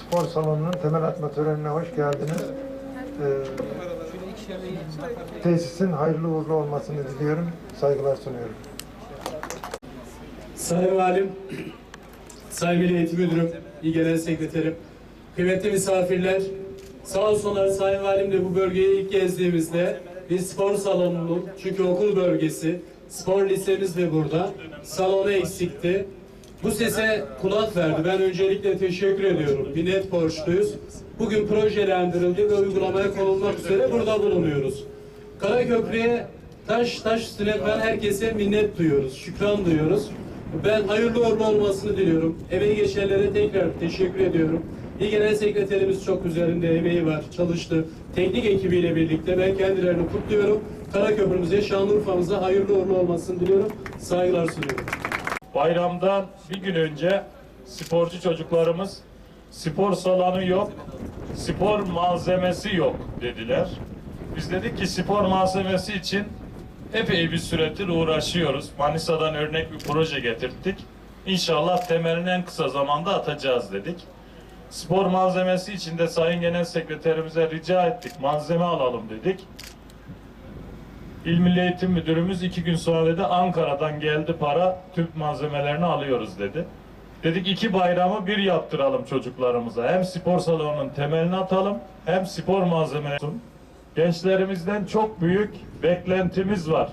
Spor salonunun temel atma törenine hoş geldiniz. Ee, tesisin hayırlı uğurlu olmasını diliyorum. Saygılar sunuyorum. Sayın Valim, Sayın Milli Eğitim Müdürüm, İl Genel Sekreterim, kıymetli misafirler, sağ olsunlar Sayın Valim de bu bölgeyi ilk gezdiğimizde bir spor salonunun, çünkü okul bölgesi, spor lisemiz de burada, salonu eksikti. Bu sese kulak verdi. Ben öncelikle teşekkür ediyorum. Minnet borçluyuz. Bugün projelendirildi ve uygulamaya konulmak üzere burada bulunuyoruz. Karaköprü'ye taş taş üstüne ben herkese minnet duyuyoruz, şükran duyuyoruz. Ben hayırlı uğurlu olmasını diliyorum. Emeği geçenlere tekrar teşekkür ediyorum. İl Genel Sekreterimiz çok üzerinde emeği var, çalıştı. Teknik ekibiyle birlikte ben kendilerini kutluyorum. Karaköprümüze, Şanlıurfa'mıza hayırlı uğurlu olmasını diliyorum. Saygılar sunuyorum. Bayramdan bir gün önce sporcu çocuklarımız spor salonu yok, spor malzemesi yok dediler. Biz dedik ki spor malzemesi için epey bir süredir uğraşıyoruz. Manisa'dan örnek bir proje getirttik. İnşallah temelini en kısa zamanda atacağız dedik. Spor malzemesi için de Sayın Genel Sekreterimize rica ettik. Malzeme alalım dedik. İl Milli Eğitim Müdürümüz iki gün sonra dedi Ankara'dan geldi para tüp malzemelerini alıyoruz dedi. Dedik iki bayramı bir yaptıralım çocuklarımıza. Hem spor salonunun temelini atalım hem spor malzemesi. Gençlerimizden çok büyük beklentimiz var.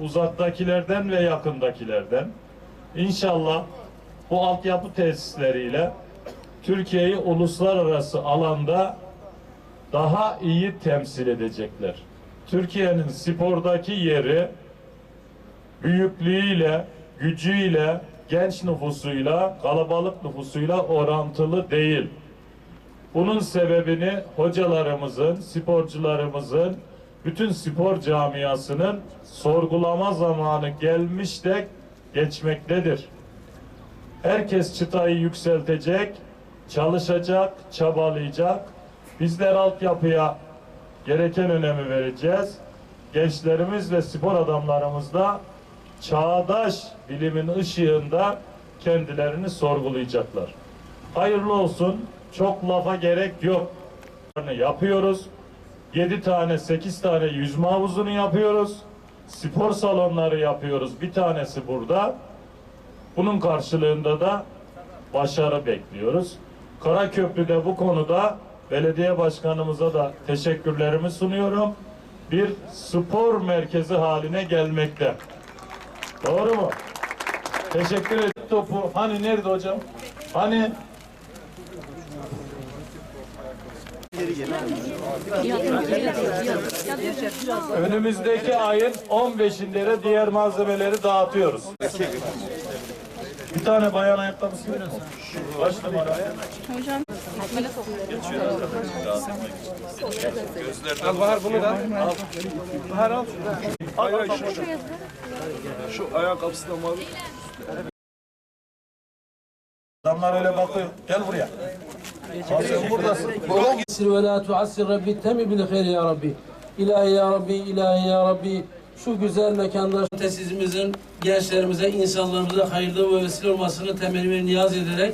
Uzaktakilerden ve yakındakilerden. İnşallah bu altyapı tesisleriyle Türkiye'yi uluslararası alanda daha iyi temsil edecekler. Türkiye'nin spordaki yeri büyüklüğüyle, gücüyle, genç nüfusuyla, kalabalık nüfusuyla orantılı değil. Bunun sebebini hocalarımızın, sporcularımızın, bütün spor camiasının sorgulama zamanı gelmiş de geçmektedir. Herkes çıtayı yükseltecek, çalışacak, çabalayacak. Bizler altyapıya gereken önemi vereceğiz. Gençlerimiz ve spor adamlarımız da çağdaş bilimin ışığında kendilerini sorgulayacaklar. Hayırlı olsun. Çok lafa gerek yok. Yapıyoruz. 7 tane 8 tane yüzme havuzunu yapıyoruz. Spor salonları yapıyoruz. Bir tanesi burada. Bunun karşılığında da başarı bekliyoruz. Karaköprü'de bu konuda belediye başkanımıza da teşekkürlerimi sunuyorum. Bir spor merkezi haline gelmekte. Doğru mu? Teşekkür ederim. Topu hani nerede hocam? Hani önümüzdeki ayın 15'inde de diğer malzemeleri dağıtıyoruz. Bir tane bayan ayakkabısı verir misin? Kaç numara? Al Bahar bunu da. Al. Bahar al. Hayır hayır şu, şu. Şu ayakkabısından var. Adamlar öyle bakıyor. Gel buraya. Sen buradasın. يسر ولا تعسر ربي تم بالخير ya Rabbi. İlahi ya Rabbi, ilahi ya Rabbi. Şu güzel mekanda tesisimizin gençlerimize, insanlarımıza hayırlı ve vesile olmasını temenni ve niyaz ederek